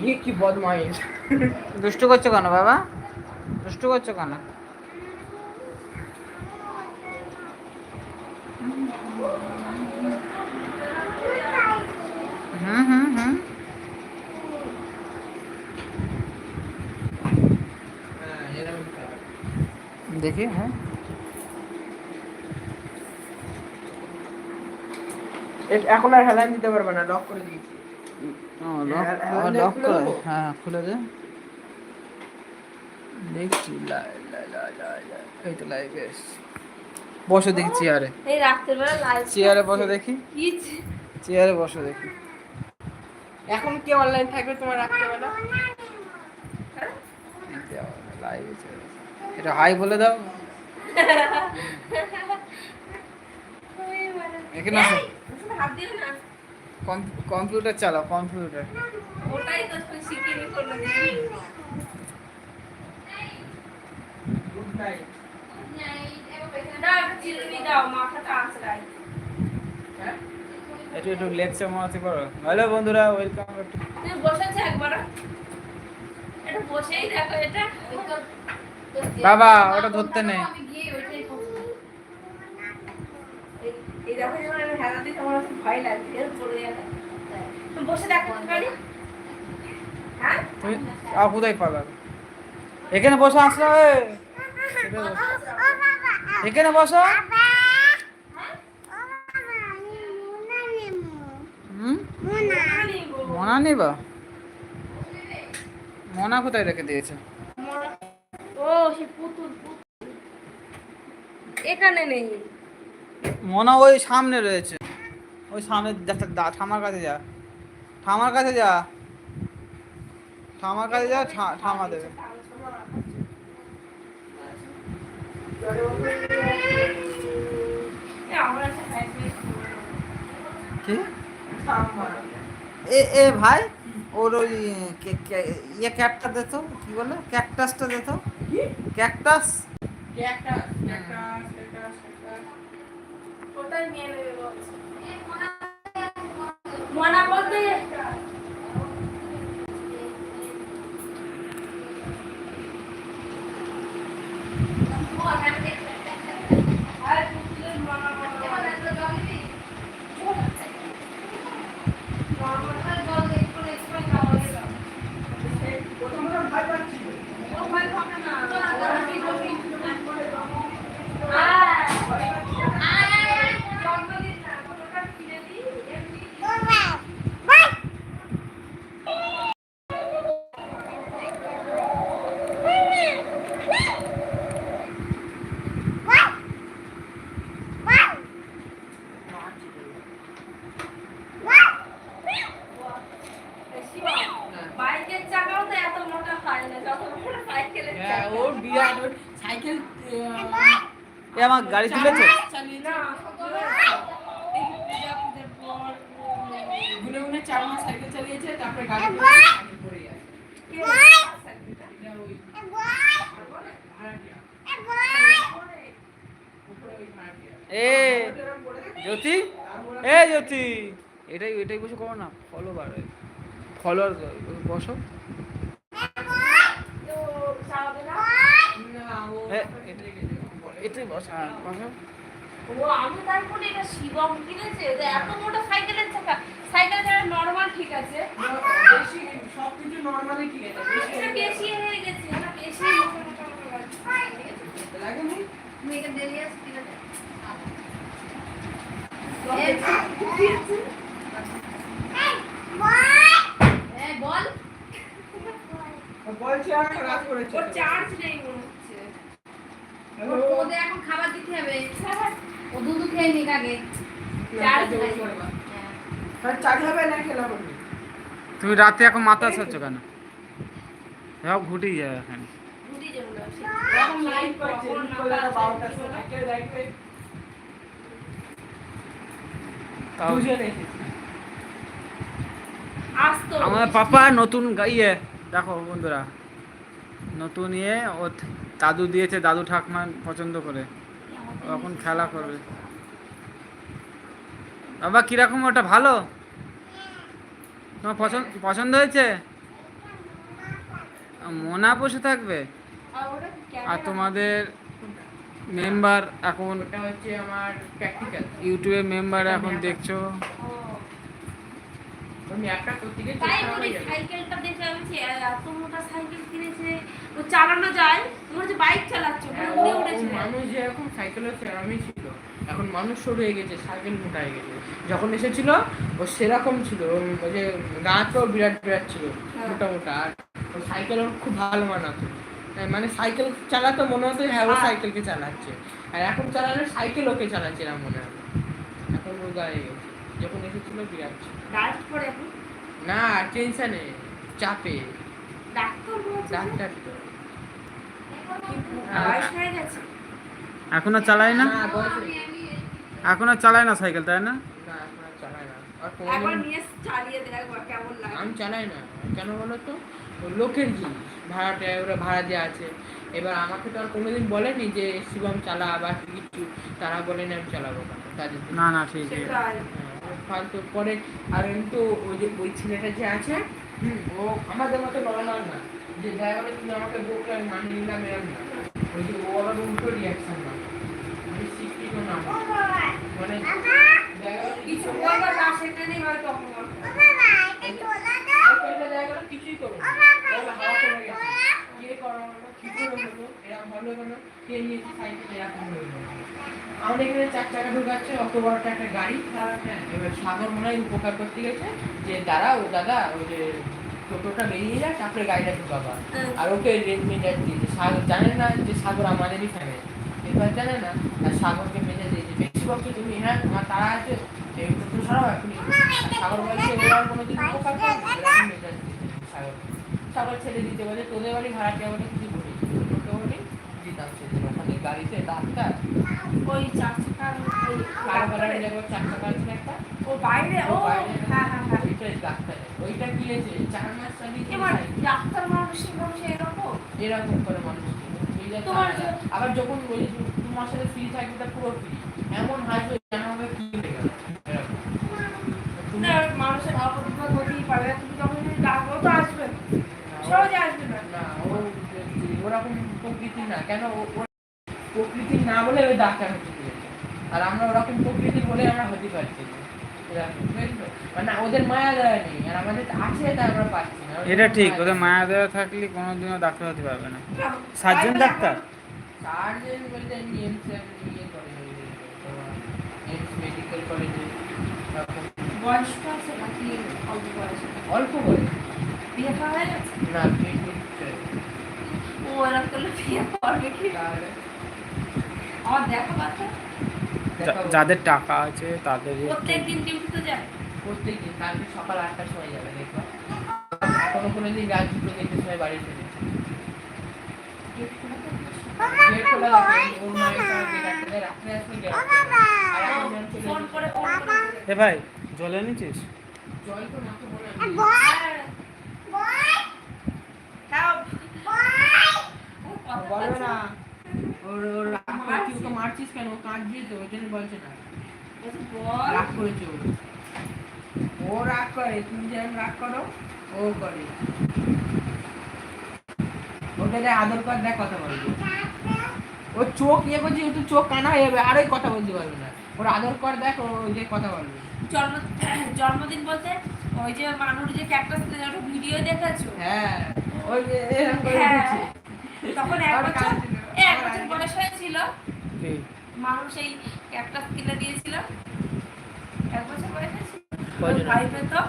ইয়ে কি বদমাইশ? দুষ্টু করছ কেন বাবা? দুষ্টু করছ কেন? হুম হুম হুম। এরকম দেখি হ্যাঁ। এখন আর হেলান দিতে পারবে না লক করে দিয়েছি। লক হ্যাঁ, ও, খুলে খুলে দে দেখছি লাই লাই লাই লাই লাই। এই তো লাইভ এসছে বসো দেখি চেয়ারে এই চেয়ারে বসো দেখি চেয়ারে বসো দেখি এখন কে অনলাইন থাকবে তোমার রাত্রেবেলা লাইভ এটা হাই বলে দাও মানে- এখানে আসো। হাত দিও না কম- কম্পিউটার চালাও কম্পিউটার। ওটাই তো শিখিনি হ্যাঁ? একটু একটু লেকচার মারাতে পারো হ্যালো বন্ধুরা ওয়েলকাম তুমি বসেছো একবার এটা বসেই দেখো এটা বাবা ওটা ধরতে নেই। এই- এই দেখো যখন আমি হেলা দিই তোমার খুব ভয় লাগছে পড়ে যাবে তুমি বসে দেখো একটুখানি হ্যাঁ? তুমি আর কোথায় পাবে এখানে বসো আসলে এখানে বসো। হুম? মনা নিবা? মনা কোথায় রেখে দিয়েছে? ও সে পুতুল পুতুল। এখানে নেই। মনা ওই সামনে রয়েছে। ওই সামনে যা ঠামার কাছে যা। ঠামার কাছে যা। ঠামার কাছে যা ঠামা দেবে। এ। এ ভাই ওর ওই ইয়ে ক্যাপটা দে তো কি বলে? ক্যাকটাসটা দে তো। ক্যাকটাস ক্যাকটাস, ক্যাকটাস, ওটাই মেয়ে নেবে বলছে? মনা বলতে প্রথমে তো ভয় পাচ্ছিল। বাইকের চাকাও তো এত মোটা হয় না যত মোটা সাইকেলের হ্যাঁ, চাকা ওর বিরাট ওর সাইকেল আহ, এ আমার গাড়ি তুলেছে চালিয়ে না এই পূজা পূজার পর গুনে গুনে চার মাস সাইকেল চালিয়েছে তারপরে গাড়ি করে আগে পড়ে যায় কে এটা ওই ভাড়াটিয়া। উপরে ওই ভাড়াটিয়া। এ জ্যোতি? এ জ্যোতি! এটাই এটাই বসে করো না ফলো বার ফলোয়ার বসো। তো না না, ও এ, এটাই বসা হ্যাঁ বসো। ও আমি তারপরে এটা শিবম কিনেছে? যে এত মোটা সাইকেলের চাকা। সাইকেল চাকা নর্মাল ঠিক আছে। বেশি সবকিছু নর্মালি ঠিক আছে বেশি বেশি হয়ে গেছে এটা বেশি মোটা মোটা মোটা লাগছে। লাগেনি তুমি এটা দেরি আছে ঠিক আছে এই বল বলছে আর খারাপ করেছে ওর চার্জ নেই মনে হচ্ছে ও- ওদের এখন খাবার দিতে হবে। ও দুধ খেয়ে নিক আগে। চার্জ জোর নেই করবা। হ্যাঁ। তাহলে চাকরি হবে না খেলা করবে তুমি রাতে এখন মাথা ছাড়ছো কেন? সব ঘুটেই যায় এখানে। ঘুরি যেমন আছে। এখন লাইট পাচ্ছে কখন বিকেল বেলা নাগাদ বারোটার আসবে? সময় সাইকেল রাখবে তাও। দুজনে আসতো। আমার পাপা নতুন গা- ইয়ে দেখো বন্ধুরা। নতুন ইয়ে ও দাদু দিয়েছে দাদু ঠাকমা পছন্দ করে। ও এখন খেলা করবে। বাবা কীরকম ওটা ভালো? তোমার পছন্দ পছন্দ হয়েছে? মোনা বসে থাকবে? আর তোমাদের মেম্বার এখন ইউটিউবে মেম্বার এখন দেখছ? ও করতে গিয়ে তাই বলি সাইকেলটা দেখে আমি এত মোটা সাইকেল কিনেছে ও চালানো যায়। মনে হচ্ছে বাইক চালাচ্ছে হ্যাঁ, উড়ে ও- ও উড়েছে মানুষ যেরকম সাইকেলের সেরকমই ছিল। এখন মানুষ সরু হয়ে গেছে সাইকেল মোটা হয়ে গেছে। যখন এসেছিল ও সেরকম ছিল। ওই যে গাছটাও বিরাট বিরাট ছিল হ্যাঁ। মোটা মোটা। আর সাইকেল ওর খুব ভালো মানাতো হ্যাঁ, মানে সাইকেল চালাতো মনে হতো হ্যাঁ ও হ্যাঁ। সাইকেলকে চালাচ্ছে। আর এখন চালালে সাইকেল ওকে চালাচ্ছে না মনে হয়। এখন ও গায়ে গেছে। যখন এসেছিল বিরাট। ডায়েট করে এখন? না টেনশনে চাপে। Doctor doctor. তো এখন আর চালায় না? এখন আর চালায় না সাইকেল তাই না? আমি চালাই না। কেন বলো তো? লোকের জিনিস। ভাড়াটা ওরা ভাড়া দেওয়া আছে। এবার আমাকে তো আর কোনোদিন বলেনি যে শিবম চালা বা কিছু। তারা বলেনি আমি চালাবো না তাদের না না ঠিক আছে। হ্যাঁ, ফালতু পরে আর কিন্তু ওই যে ওই ছেলেটা যে আছে ও আমাদের মতো নর্মাল না। যে ড্রাইভারে তুমি আমাকে বকলে আমি মানিয়ে নিলাম এরকম না। ওই যে ও আবার উল্টো রিয়াকশন না। আমি শিক্ষিত না। মানে কিছু না সেখানেই হয়তো অপমান কিছুই করো না। এবার হাওয়া চলে গেছে। করে কেন? আমাদের এখানে চার চাকা ঢুকাচ্ছে অত বড় একটা গাড়ি হ্যাঁ, এবার সাগর মনে হয় উপকার করতে গেছে যে দাঁড়া ও দাদা ওই যে টোটোটা বেরিয়ে যাক তারপরে গাড়িটা ঢুকাবা। আর ওকে রেড মেজাজ দিয়েছে সাগর জানেন না যে সাগর আমাদেরই ফ্যামিলি এবার জানে না আর সাগরকে মেজাজ দিয়েছে বেশি বলছো তুমি হ্যাঁ তোমার তারা আছে এই টোটো ছাড়াও এখনই আর সাগর বলছে ওরা আর কোনোদিন উপকার করবে দিয়েছে সাগর সাগর ছেড়ে দিতে বলে তোদের বাড়ি ভাড়াটিয়া বলে কিছু বলি বলি দিতাম সেদিন ওখানে গাড়িতে ডাক্তার। ওই চার চাকার কারও কারও যাব চার চাকা আছে একটা। ও বাইরে ও হ্যাঁ হ্যাঁ হ্যাঁ। ওইটাই ডাক্তার ওইটা কি হয়েছে? চার মাস চালিয়ে এবার ডাক্তার মানুষের মানুষ এরকম এরকম করে মানুষ আবার যখন ওই যে তোমার সাথে ফ্রি থাকবে তা পুরো ফ্রি এমন হয়ে গেল এরকম তুমি না, মানুষের অপবিত্র হতেই পারে তুমি যখন যদি ডাকবো তো আসবে সহজে আসবে না না ও ওরকম প্রকৃতি না কেন প্রকৃতি না বলে ওই ডাক্তার হতে পেরেছে আর আমরা ওরকম প্রকৃতি বলে আমরা হতে পারছি? মানে ওদের মায়া দয়া নেই আর আমাদের আছে তা আমরা পাচ্ছি না। এটা ঠিক ওদের মায়া দেওয়া থাকলে কোনোদিনও ডাক্তার হতে পারবে না। Surgeon doctor? সার্জন বলতে আমি এমস ইয়ে করে এমস মেডিকেল কলেজে। বয়সটা আছে নাকি অল্প বয়সে? অল্প করে বিয়ে হয়ে না ও এরকম করলে বিয়ে করবে কি? আমার দেখো বাচ্চা। যাদের টাকা আছে তাদের যায়। প্রত্যেকদিন কালকে সকাল আটটার সময় যাবে দেখবা কোনো কোনো দিন রাত দুটো তিনটের সময় বাড়ি ফিরে এ ভাই জল এনেছিস? জল তো মাকে বলে হ্যাঁ বলবে না। ওর ওর রাগ করে ওকে মারছিস কেন? ও কাঁদছিস তো ওই জন্য বলছে না। রাগ করেছে ও। ও রাগ করে তুমি যেরকম রাগ করো ও করে। ওকে দেখ আদর কর দেখ কথা বলবে। ও চোখ ইয়ে করছে একটু চোখ কানা হয়ে যাবে আরোই কথা বলতে পারবে না। ওর আদর কর দেখ ও যে কথা বলবে। জন্ম জন্মদিন বলতে ওই যে মানুষ যে ক্যাকটাস ভিডিও দেখেছ? হ্যাঁ ওই যে এরকম করে হ্যাঁ। তখন এক বছর এক বছর বয়স হয়েছিল। মানুষ এই ক্যাকটাস কিনে দিয়েছিল। এক বছর বয়স হয়েছিল? ভাই পেতো